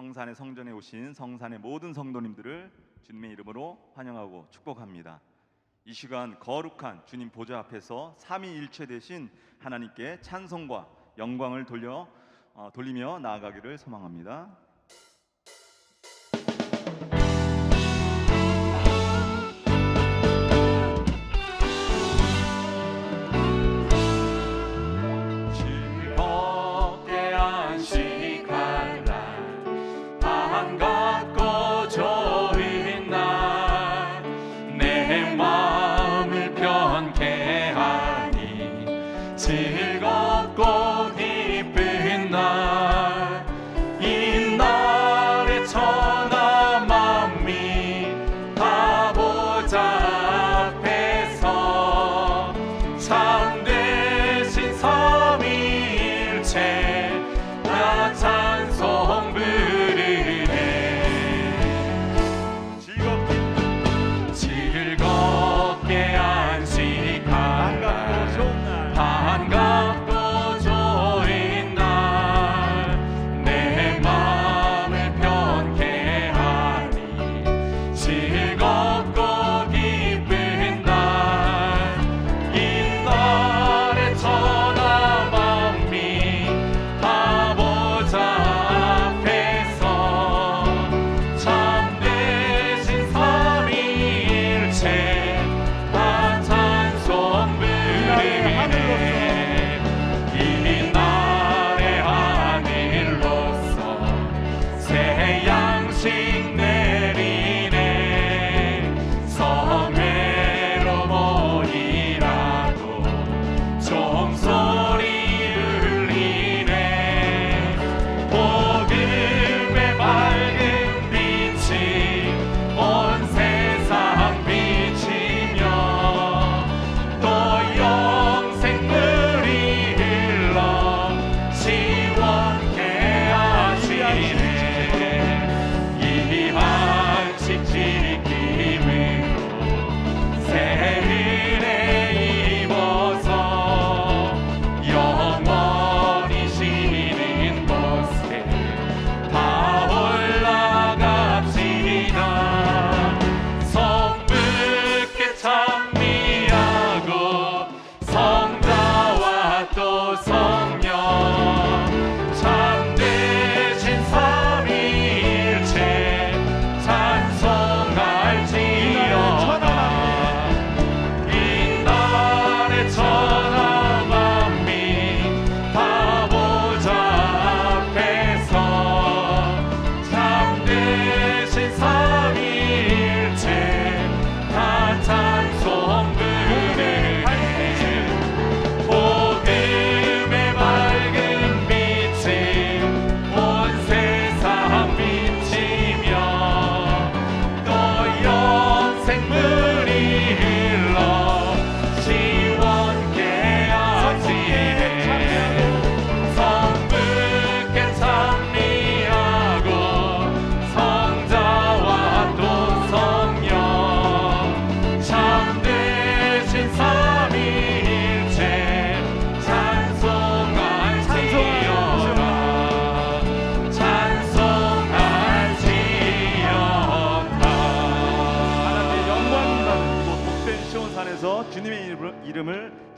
성산의 성전에 오신 성산의 모든 성도님들을 주님의 이름으로 환영하고 축복합니다. 이 시간 거룩한 주님 보좌 앞에서 삼위일체 대신 하나님께 찬송과 영광을 돌려 어, 돌리며 나아가기를 소망합니다. care.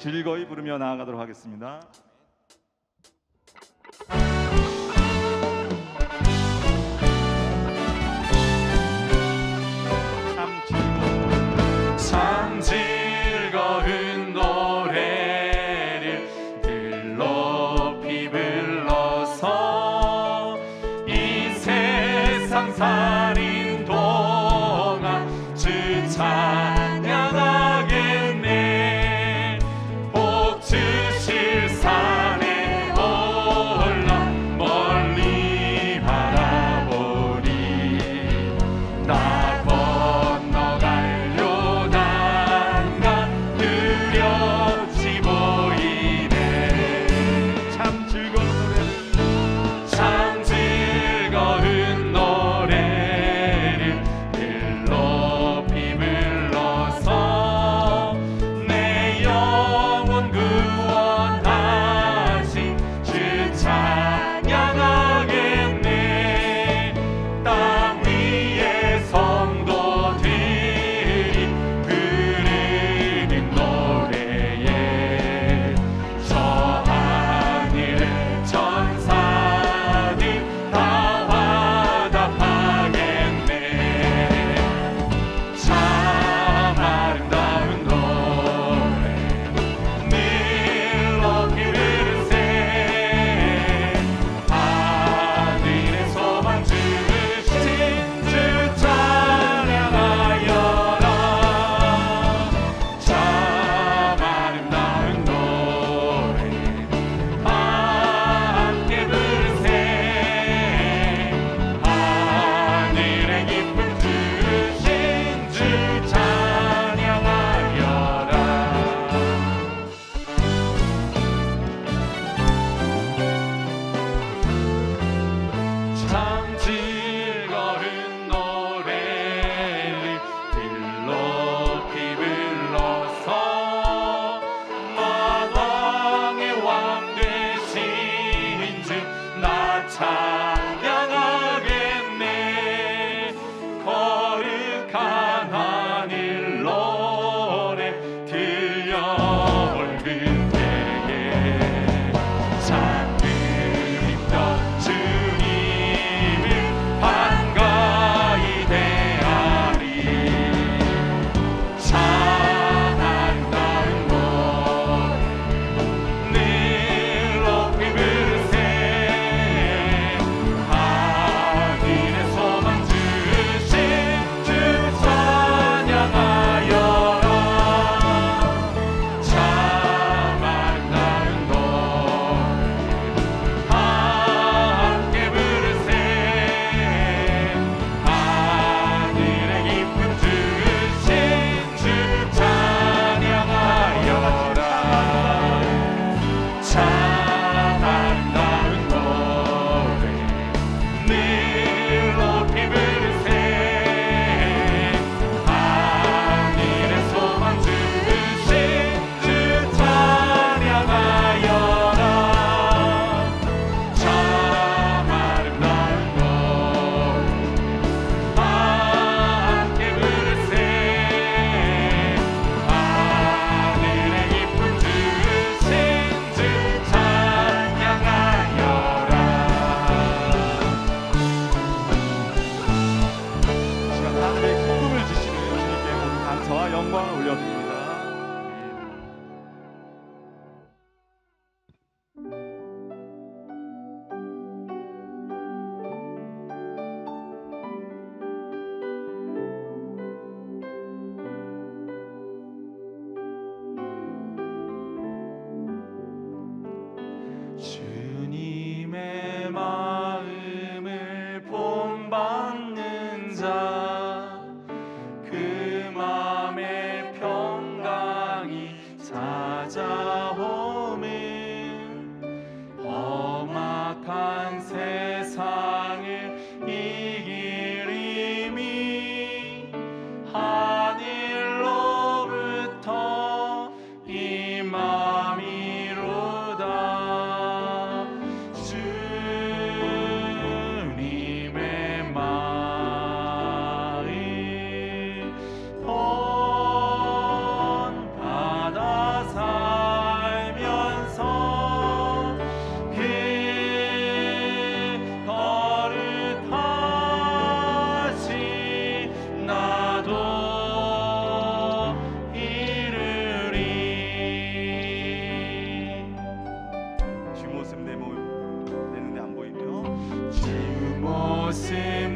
즐거이 부르며 나아가도록 하겠습니다. você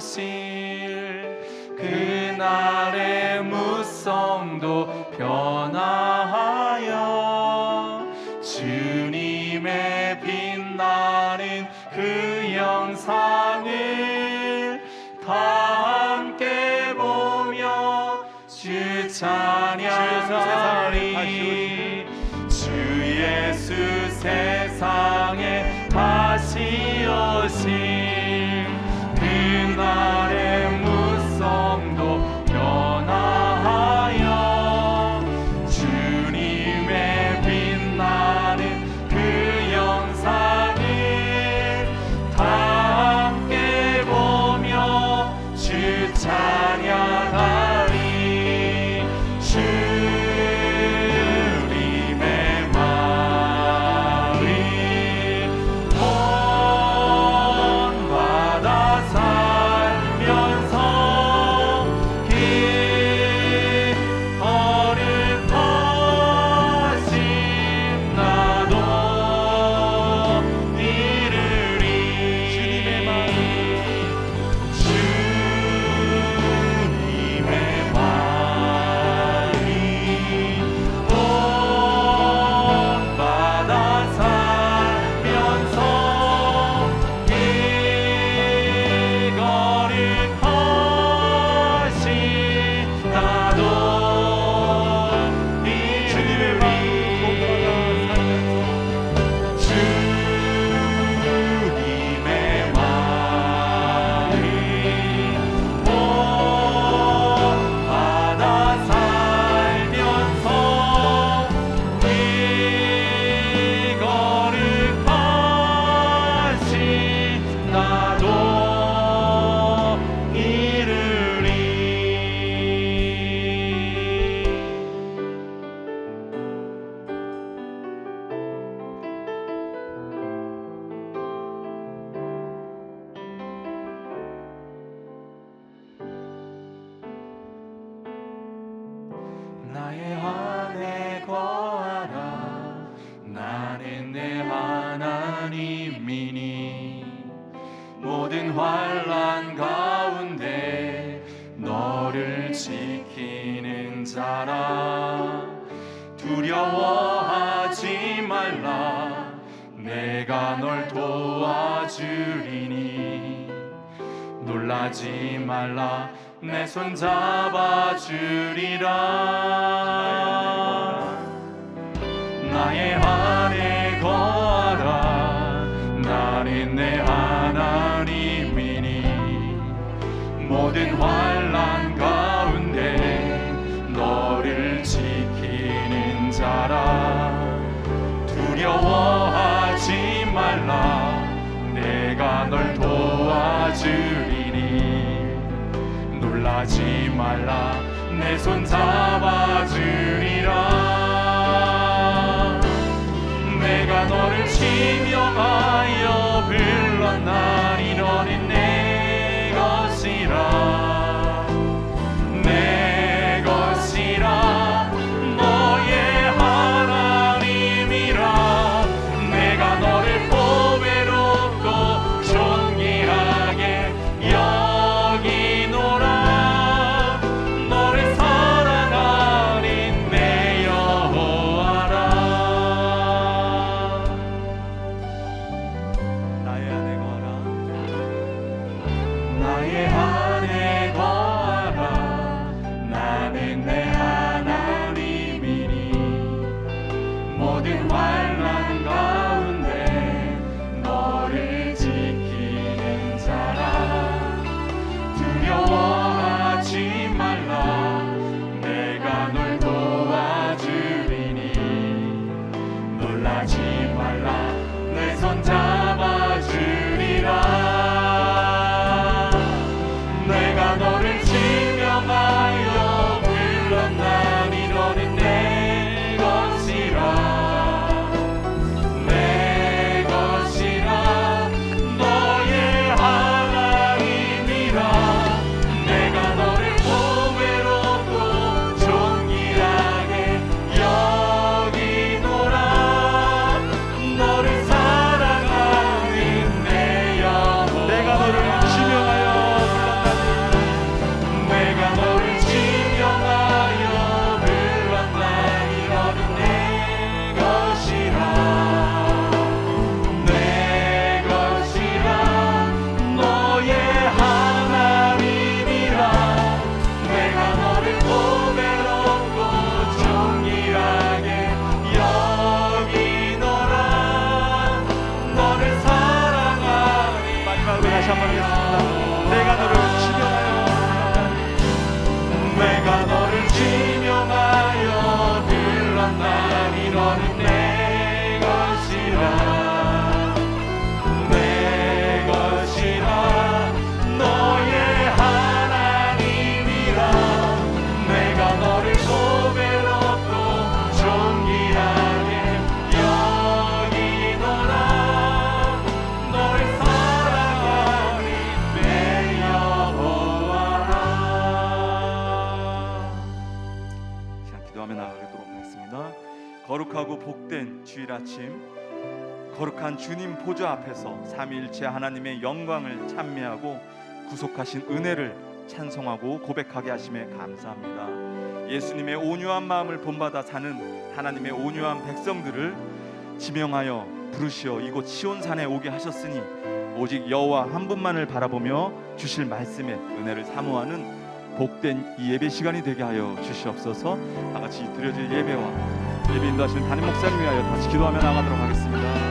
오실 그날의 무성도 변화하여 주님의 빛나는 그 영상을 다 함께 보며 주 찬양하리. 주 예수 세상 놀라지 말라. 내 손 잡아 주리라. 나의 안에 거하라. 나는 내 하나님이니. 모든 활 하지 말라. 내 손 잡아주리. Hallelujah. 주님 보좌 앞에서 삼위일체 하나님의 영광을 찬미하고 구속하신 은혜를 찬송하고 고백하게 하심에 감사합니다. 예수님의 온유한 마음을 본받아 사는 하나님의 온유한 백성들을 지명하여 부르시어 이곳 시온산에 오게 하셨으니 오직 여호와 한 분만을 바라보며 주실 말씀에 은혜를 사모하는 복된 이 예배 시간이 되게 하여 주시옵소서. 다 같이 드려질 예배와 예배 인도 하시는 담임 목사님 위하여 다 같이 기도하며 나가도록 하겠습니다.